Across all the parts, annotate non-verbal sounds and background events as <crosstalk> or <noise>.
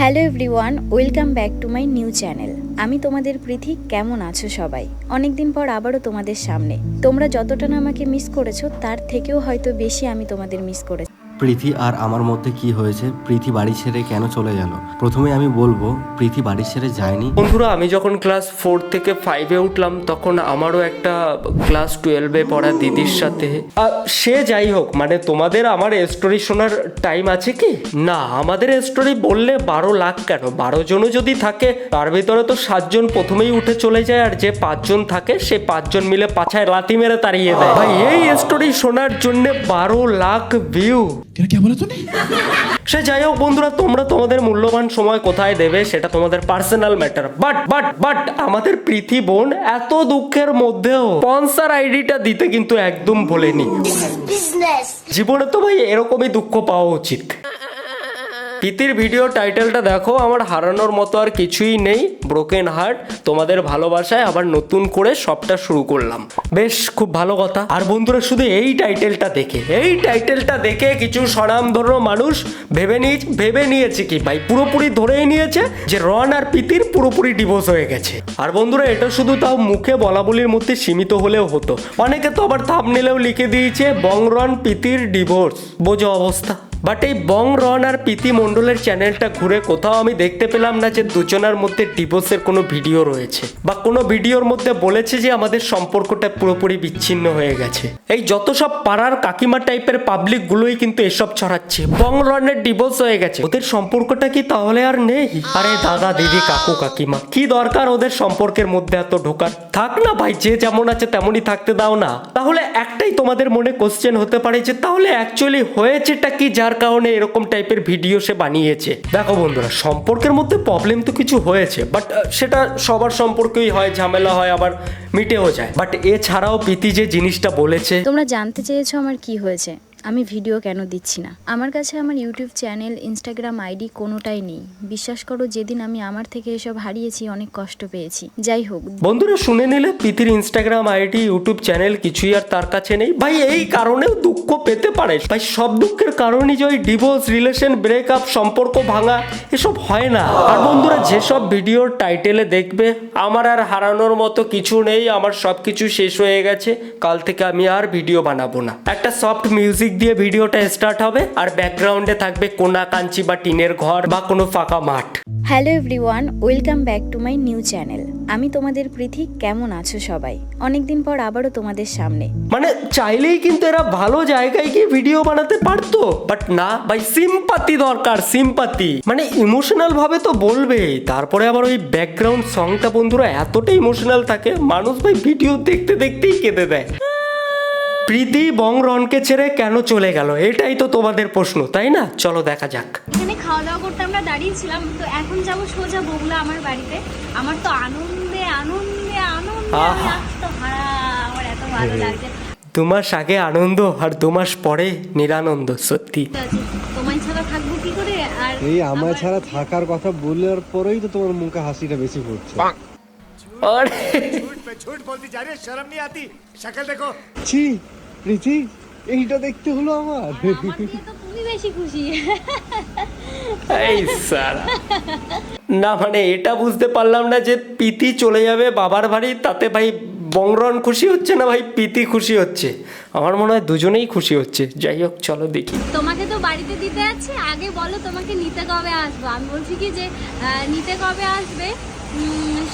Hello everyone, welcome back to my new channel. আমি তোমাদের প্রীতি, কেমন আছো সবাই? অনেকদিন পর আবারও তোমাদের সামনে। তোমরা যতটা না আমাকে মিস করেছ, তার থেকেও হয়তো বেশি আমি তোমাদের মিস করেছি। প্রীতি আর আমার মধ্যে কি হয়েছে? প্রীতি বাড়ি ছেড়ে কেন চলে গেল? প্রথমে আমি বলব, প্রীতি বাড়ি ছেড়ে যায়নি। বন্ধুরা, আমি যখন ক্লাস ফোর থেকে ফাইভে উঠলাম, তখন আমারও একটা ক্লাস টুয়েলভে পড়া দিদির সাথে। সে যাই হোক মানে তোমাদের আমার স্টোরি শোনার টাইম আছে কি? না, আমাদের স্টোরি বললে বারো লাখ কেন? বারো জনও যদি থাকে, তার ভিতরে তো সাতজন প্রথমেই উঠে চলে যায়, আর যে পাঁচজন থাকে, সে পাঁচজন মিলে পাছায় লাথি মেরে তাড়িয়ে দেয়। ভাই, এই স্টোরি শোনার জন্য বারো লাখ ভিউ কেন কে বলো তুমি সে যাই হোক বন্ধুরা তোমরা তোমাদের মূল্যবান সময় কোথায় দেবে সেটা তোমাদের personal matter but but but আমাদের পৃথি বোন এত দুঃখের মধ্যেও স্পন্সার আইডিটা দিতে কিন্তু একদম ভোলেনি। জীবনে তো ভাই এরকমই দুঃখ পাওয়া উচিত। প্রীতির ভিডিও টাইটেলটা দেখো, আমার হারানোর মতো আর কিছুই নেই ব্রোকেন হার্ট তোমাদের ভালোবাসায় আবার নতুন করে সবটা শুরু করলাম। বেশ, খুব ভালো কথা। আর বন্ধুরা, শুধু এই টাইটেলটা দেখে, এই টাইটেলটা দেখে কিছু স্বনামধন্য মানুষ ভেবে নিয়ে ভেবে নিয়েছে কি? ভাই, পুরোপুরি ধরেই নিয়েছে যে রন আর প্রীতির পুরোপুরি ডিভোর্স হয়ে গেছে। আর বন্ধুরা, এটা শুধু তাও মুখে বলা বলির মধ্যে সীমিত হলেও হতো। অনেকে তো আবার থামনেলেও লিখে দিয়েছে, বং বংরন প্রীতির ডিভোর্স বোঝো অবস্থা। বাট এই বং রন আর প্রীতি মণ্ডলের চ্যানেলটা ঘুরে কোথাও আমি দেখতে পেলাম না যে দুজনার মধ্যে ডিভোর্সের কোনো ভিডিও রয়েছে। বা কোনো ভিডিওর মধ্যে বলেছে যে আমাদের সম্পর্কটা পুরোপুরি বিচ্ছিন্ন হয়ে গেছে। এই যত সব পাড়ার কাকিমা টাইপের পাবলিক গুলোই কিন্তু এসব ছড়াচ্ছে। বং রনের ডিভোর্স হয়ে গেছে। ওদের সম্পর্কটা কি তাহলে আর নেই? আরে দাদা, দিদি, কাকু, কাকিমা, কি দরকার ওদের সম্পর্কের মধ্যে এত ঢোকার? থাক না ভাই, যে যেমন আছে তেমনই থাকতে দাও না। তাহলে একটাই তোমাদের মনে কোশ্চেন হতে পারে যে তাহলে অ্যাকচুয়ালি হয়েছেটা কি? যার কারণে এরকম টাইপের ভিডিও সে বানিয়েছে। দেখো বন্ধুরা, সম্পর্কের মধ্যে প্রবলেম তো কিছু হয়েছে বাট সেটা সবার সম্পর্কেই হয়, ঝামেলা হয়, আবার মিটেও যায়। বাট এছাড়াও প্রীতি যে জিনিসটা বলেছে তোমরা জানতে চেয়েছো আমার কি হয়েছে। আমি ভিডিও কেন দিচ্ছি না? আমার কাছে আমার ইউটিউব চ্যানেল, ইনস্টাগ্রাম আইডি কোনোটাই নেই। বিশ্বাস করো, যেদিন আমি আমার থেকে এসব হারিয়েছি, অনেক কষ্ট পেয়েছি। যাই হোক। বন্ধুরা, শুনে নিলে প্রীতির ইনস্টাগ্রাম আইডি, ইউটিউব চ্যানেল কিছুই আর তার কাছে নেই। ভাই, এই কারণেও দুঃখ পেতে পারে। ভাই, সব দুঃখের কারণই যে ওই ডিভোর্স রিলেশন ব্রেকআপ সম্পর্ক ভাঙা, এসব হয় না। আর বন্ধুরা, যেসব ভিডিওর টাইটেলে দেখবে, আমার আর হারানোর মতো কিছু নেই, আমার সব কিছু শেষ হয়ে গেছে। কাল থেকে আমি আর ভিডিও বানাবো না। একটা সফট মিউজিক দিয়ে ভিডিওটা স্টার্ট হবে আর ব্যাকগ্রাউন্ডে থাকবে কোনা কাঞ্চি বা টিনের ঘর বা কোনো ফাঁকা মাঠ। Hello everyone welcome back to my new channel আমি তোমাদের প্রীতি কেমন আছো সবাই? অনেকদিন পর আবারও তোমাদের সামনে। মানে চাইলেই কিন্তু এরা ভালো জায়গায় গিয়ে ভিডিও বানাতে পারতো বাট না ভাই সিম্পাতি দরকার সিম্পাতি মানে ইমোশনাল ভাবে তো বলবেই তারপরে আবার ওই ব্যাকগ্রাউন্ড সংটা বন্ধুরা এতটা ইমোশনাল থাকে মানুষ ভাই ভিডিও দেখতে দেখতেই কেঁদে দেয়। প্রীতি বং রনকে ছেড়ে কেন চলে গেল এটাই তো তোমাদের প্রশ্ন তাই না চলো দেখা যাক এখানে খাওয়া দাওয়া করতে আমরা দাঁড়িয়েছিলাম তো এখন যাবো সোজা বগুলা আমার বাড়িতে আমার তো আনন্দে আনন্দে আনন্দে আমি আহা। আজ তো হারা আমার এত ভালো <laughs> লাগছে দু মাস আগে আনন্দ আর দু মাস পরে নিরানন্দ সত্যি ঠিক আছে, তোমায় ছাড়া থাকবো কি করে আর এই আমার আমার- ছাড়া থাকার কথা বলার পরেই তো তোমার মুখে হাসিটা বেশি ফুটছে আরে पे झूठ बोलती जा रही है शर्म नहीं आती शक्ल देखो ছি প্রীতি এইটা দেখতে হলো আমার। আমার দিয়ে তো তুমি বেশি খুশি। এই সারা না মানে এটা বুঝতে পারলাম না যে পিতি চলে যাবে বাবার বাড়ি তাতে ভাই বংরন খুশি হচ্ছে না ভাই পিতি খুশি হচ্ছে? আমার মনে হয় দুজনেই খুশি হচ্ছে। যাই হোক চলো দেখি। তোমাকে তো বাড়িতে দিতে যাচ্ছি আগে বলো তোমাকে নিতে কবে আসব? আমি বলছি কি যে নিতে কবে আসবে?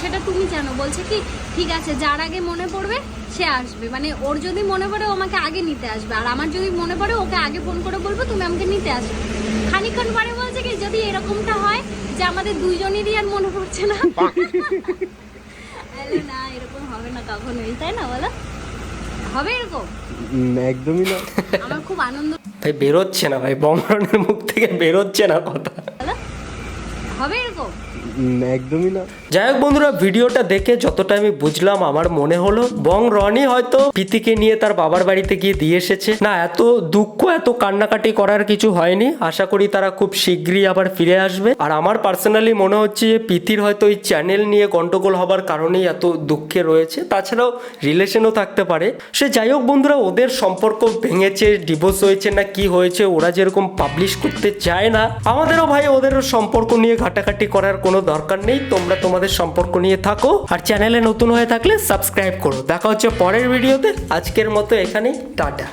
সেটা তুমি জানো। বলছে কি ঠিক আছে যার আগে মনে পড়বে সে আসবে। মানে ওর যদি মনে পড়ে ও আমাকে আগে নিতে আসবে। আর আমার যদি মনে পড়ে ওকে আগে ফোন করে বলব তুমি আমাকে নিতে আসবে খানিকক্ষণ পরে বলছে কি যদি এরকমটা হয় যে আমাদের দুইজনেরই আর মনে পড়ছে না? না এরকম হবে না কখনোই। তাই না বলো? হবে এরকম? একদমই না। আমার খুব আনন্দ ভাই বেরোচ্ছে না ভাই বংরনের মুখ থেকে বেরোচ্ছে না কথা। হবে এরকম? একদমই না। যাই হোক বন্ধুরা ভিডিওটা দেখে যতটা আমি বুঝলাম আমার মনে হলো বং রনি হয়তো পিতিকে নিয়ে তার বাবার বাড়িতে গিয়ে দিয়ে এসেছে। না এত দুঃখ এত কান্নাকাটি করার কিছু হয়নি। আশা করি তারা খুব শীঘ্রই আবার ফিরে আসবে। আর আমার পার্সোনালি মনে হচ্ছে যে পিতির হয়তো ওই চ্যানেল নিয়ে গন্ডগোল হবার কারণেই এত দুঃখে রয়েছে। তাছাড়াও রিলেশনও থাকতে পারে। সে যাই হোক বন্ধুরা ওদের সম্পর্ক ভেঙেছে ডিভোর্স হয়েছে না কি হয়েছে ওরা যেরকম পাবলিশ করতে চায় না আমাদেরও ভাই ওদের সম্পর্ক নিয়ে ঘাটাঘাটি করার কোনো দরকার নেই। তোমরা তোমাদের সম্পর্ক নিয়ে থাকো আর চ্যানেলে নতুন হয়ে থাকলে সাবস্ক্রাইব করো। দেখা হচ্ছে পরের ভিডিওতে। আজকের মতো এখানেই। টাটা।